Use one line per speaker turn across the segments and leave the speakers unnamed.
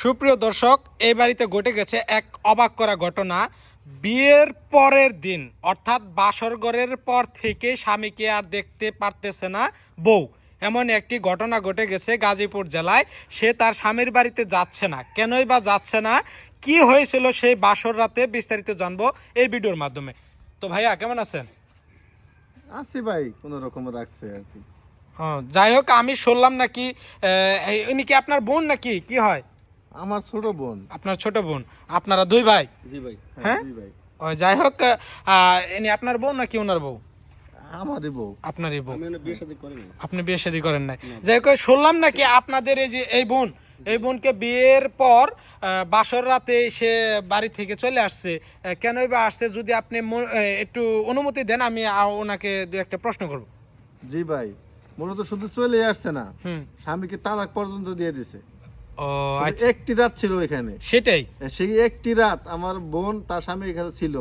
সুপ্রিয় দর্শক এই বাড়িতে ঘটে গেছে এক অবাক করা ঘটনা। বিয়ের পরের দিন অর্থাৎ বাসর ঘরের পর থেকে স্বামীকে আর দেখতে পারতেছে না বউ। এমন একটি ঘটনা ঘটে গেছে গাজীপুর জেলায়। সে তার স্বামীর বাড়িতে যাচ্ছে না। কেনই বা যাচ্ছে না? কি হয়েছিল সেই বাসর রাতে? বিস্তারিত জানব এই ভিডিওর মাধ্যমে। তো ভাইয়া কেমন আছেন?
আছি ভাই কোন রকম রাখছে আর কি।
হ্যাঁ যাই হোক আমি শুনলাম নাকি ইনি কি আপনার বোন নাকি? কি হয়?
আমার ছোট বোন।
আপনার ছোট বোন। আপনারা দুই ভাই?
জি ভাই
হ্যাঁ?
ভাই।
যাই হোক ইনি আপনার বউ নাকি ওনার বউ?
আমারই বউ।
আপনারই বউ।
বিয়ে
আপনি বিয়ে শাদী করেন নাই। যাই হোক শুনলাম নাকি আপনাদের এই যে এই বোন এই বোনকে বিয়ের পর বাসর রাতে সে বাড়ি থেকে চলে আসছে। কেনই বা আসছে? যদি আপনি একটু অনুমতি দেন আমি ওনাকে দু একটা প্রশ্ন করব।
জি ভাই মূলত শুধু চলে আসছে না।
হুম।
স্বামীকে তালাক পর্যন্ত দিয়ে দিছে।
ও আচ্ছা।
একটি রাত ছিল এখানে।
সেটাই।
সেই একটি রাত আমার বোন তার স্বামীর কাছে ছিল।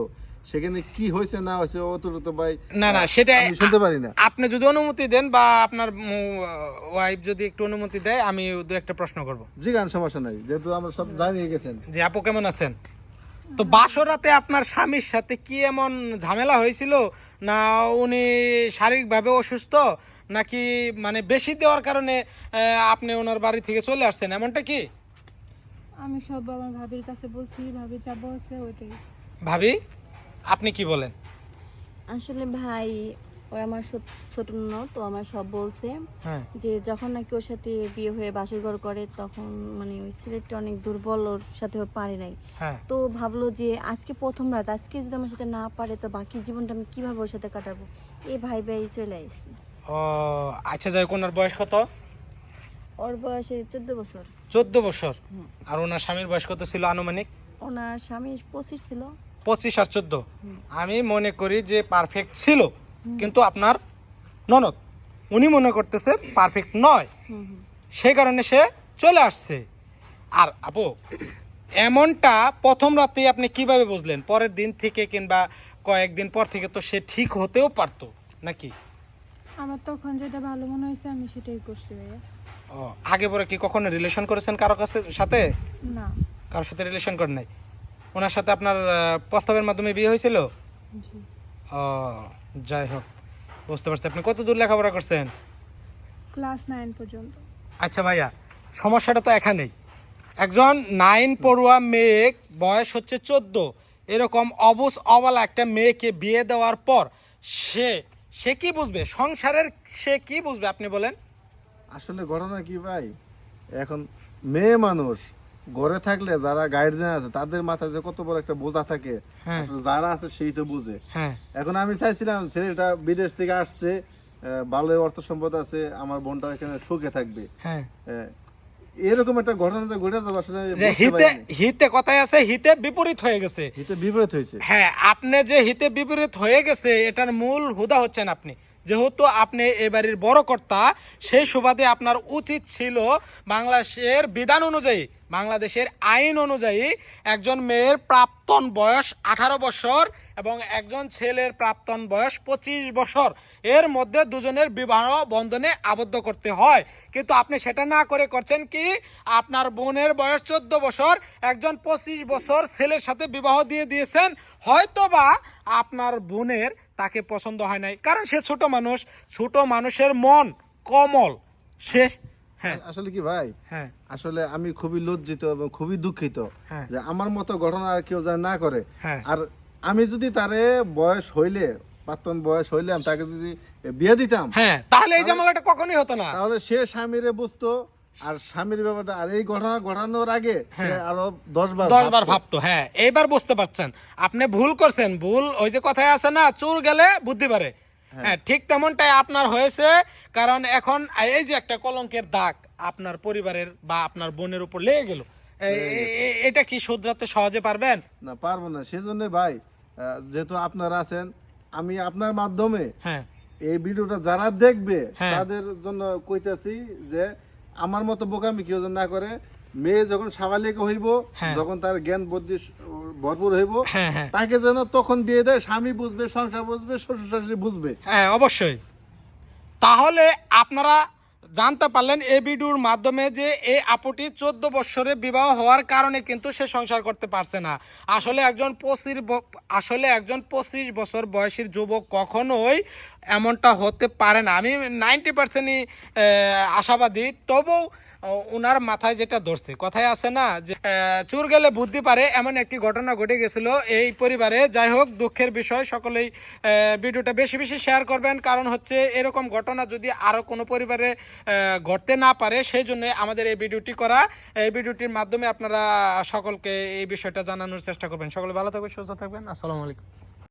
সেখানে কি হয়েছে না হয়েছে অতটুকু তো ভাই
না না সেটা
আমি শুনতে পারি না।
আপনি যদি অনুমতি দেন বা আপনার ওয়াইফ যদি একটু অনুমতি দেয় আমি দু একটা প্রশ্ন করব।
জি গান সমস্যা নাই যেহেতু আমরা সব জানিয়ে গেছেন।
যে আপু কেমন আছেন? তো বাসরাতে আপনার স্বামীর সাথে কি এমন ঝামেলা হয়েছিল? না উনি শারীরিকভাবে অসুস্থ? নাকি মানে বেশি দেওয়ার কারণে আপনি ওনার বাড়ি থেকে চলে আসছেন? এমনটা কি?
আমি সব আমার ভাবির কাছে বলছি ভাবি যা বলছে ওইটাই।
ভাবি আপনি কি বলেন?
আসলে ভাই ও আমার ছোট- তো আমার সব বলছে।
হ্যাঁ।
যে যখন নাকি ওর সাথে বিয়ে হয়ে বাসর ঘর করে তখন মানে ওই ছেলেটা অনেক দুর্বল ওর সাথে ওর পারে নাই।
হ্যাঁ।
তো ভাবলো যে আজকে প্রথম রাত আজকে যদি আমার সাথে না পারে তো বাকি জীবনটা আমি কীভাবে ওর সাথে কাটাবো? এই ভাই ভাই চলে আসছি
ও আচ্ছা যাই ওনার বয়স কত?
ওর বয়সে চোদ্দ বছর।
চোদ্দ বছর। আর ওনার স্বামীর বয়স কত ছিল আনুমানিক?
ওনার স্বামী পঁচিশ ছিল।
পঁচিশ আর চোদ্দ। আমি মনে করি যে পারফেক্ট ছিল কিন্তু আপনার ননদ উনি মনে করতেছে পারফেক্ট নয়। সেই কারণে সে চলে আসছে। আর আপু এমনটা প্রথম রাতেই আপনি কীভাবে বুঝলেন? পরের দিন থেকে কিংবা কয়েকদিন পর থেকে তো সে ঠিক হতেও পারতো নাকি?
আমার তখন যেটা ভালো মনে হয়েছে আমি সেটাই করছি ভাইয়া।
ও, আগে পরে কি কখনো রিলেশন করেছেন কারও কাছে সাথে?
না।
কারোর সাথে রিলেশন করেন নাই? ওনার সাথে আপনার প্রস্তাবের মাধ্যমে বিয়ে হয়েছিল?
জি।
ও যাই হোক বুঝতে পারছি। আপনি কত দূর লেখাপড়া করছেন?
ক্লাস নাইন পর্যন্ত।
আচ্ছা ভাইয়া সমস্যাটা তো এখানেই। একজন নাইন পড়ুয়া মেয়ে বয়স হচ্ছে চোদ্দ। এরকম অবুস অবলা একটা মেয়েকে বিয়ে দেওয়ার পর সে সে কি বুঝবে? সংসারের সে কি বুঝবে আপনি বলেন?
আসলে ঘটনা কি ভাই? এখন মেয়ে মানুষ ঘরে থাকলে যারা গার্জেন আছে তাদের মাথায় যে কত বড় একটা বোঝা থাকে।
হ্যাঁ।
যারা আছে সেই তো বুঝে।
হ্যাঁ।
এখন আমি চাইছিলাম ছেলেটা বিদেশ থেকে আসছে ভালো অর্থ সম্পদ আছে আমার বোনটা এখানে সুখে থাকবে।
হ্যাঁ।
আহ, এরকম একটা ঘটনা তো ঘটে যাবে আসলে
হিতে হিতে কথায় আছে হিতে বিপরীত হয়ে গেছে।
হিতে বিপরীত হয়েছে।
হ্যাঁ আপনি যে হিতে বিপরীত হয়ে গেছে এটার মূল হুদা হচ্ছেন আপনি। যেহেতু আপনি এ বাড়ির বড় কর্তা সেই সুবাদে আপনার উচিত ছিল বাংলাদেশের বিধান অনুযায়ী বাংলাদেশের আইন অনুযায়ী একজন মেয়ের প্রাপ্তন বয়স আঠারো বছর এবং একজন ছেলের প্রাপ্তন বয়স পঁচিশ বছর। এর মধ্যে দুজনের বিবাহ বন্ধনে আবদ্ধ করতে হয়। কিন্তু আপনি সেটা না করে করছেন কি? আপনার বোনের বয়স চোদ্দ বছর একজন পঁচিশ বছর ছেলের সাথে বিবাহ দিয়ে দিয়েছেন। হয়তোবা আপনার বোনের তাকে পছন্দ হয় নাই। কারণ সে ছোট মানুষ ছোট মানুষের মন কমল। সে হ্যাঁ।
আসলে কি ভাই?
হ্যাঁ।
আসলে আমি খুবই লজ্জিত এবং খুবই দুঃখিত
হ্যাঁ।
যে আমার মতো ঘটনা আর কেউ যেন না করে।
হ্যাঁ।
আর আমি যদি তারে বয়স হইলে প্রাক্তন বয়স হইলে আমি তাকে যদি বিয়ে দিতাম
হ্যাঁ তাহলে এই ঝামেলাটা কখনই হতো না।
তাহলে সে স্বামীরে বুঝতো আর স্বামীর ব্যাপারটা আর এই ঘটনা ঘটানোর আগে সে আরও দশ বার
দশ বার
ভাবতো।
হ্যাঁ এইবার বুঝতে পারছেন। আপনি ভুল করছেন ভুল ওই যে কথায় আছে না চুর গেলে বুদ্ধি পারে হ্যাঁ। ঠিক তেমনটাই আপনার হয়েছে কারণ এখন এই যে একটা কলঙ্কের দাগ আপনার পরিবারের বা আপনার বোনের উপর লেগে গেল এটা কি শুধরাতে সহজে পারবেন?
না পারব না সেজন্য ভাই যেহেতু আপনারা আছেন আমি আপনার মাধ্যমে
হ্যাঁ।
এই ভিডিওটা যারা দেখবে
হ্যাঁ।
তাদের জন্য কইতাছি যে আমার মতো বোকামি কেউ যেন না করে। মেয়ে যখন স্বাভাবিক হইব
হ্যাঁ।
যখন তার জ্ঞান বুদ্ধি ভরপুর হইব তাকে যেন তখন বিয়ে দেয় স্বামী বুঝবে সংসার বুঝবে শ্বশুর শাশুড়ি বুঝবে।
হ্যাঁ অবশ্যই। তাহলে আপনারা জানতে পারলেন এই ভিডিওর মাধ্যমে যে এই আপুটি চোদ্দ বছরে বিবাহ হওয়ার কারণে কিন্তু সে সংসার করতে পারছে না। আসলে একজন পঁচিশ আসলে একজন পঁচিশ বছর বয়সীর যুবক কখনোই এমনটা হতে পারে না। আমি নাইনটি পার্সেন্টই আশাবাদী। তবুও ওনার মাথায় যেটা ধরছে, কথায় আছে না যে চুর গেলে বুদ্ধি পারে, এমন একটি ঘটনা ঘটে গেছিল। এই পরিবারে যাই হোক, দুঃখের বিষয়, সকলেই ভিডিওটা বেশি বেশি শেয়ার করবেন। কারণ হচ্ছে, এরকম ঘটনা যদি আরও কোনো পরিবারে ঘটতে না পারে, সেই জন্য আমাদের এই ভিডিওটি করা। এই ভিডিওটির মাধ্যমে আপনারা সকলকে এই বিষয়টা জানানোর চেষ্টা করবেন। সকলে ভালো থাকবেন, সুস্থ থাকবেন। আসসালামু আলাইকুম।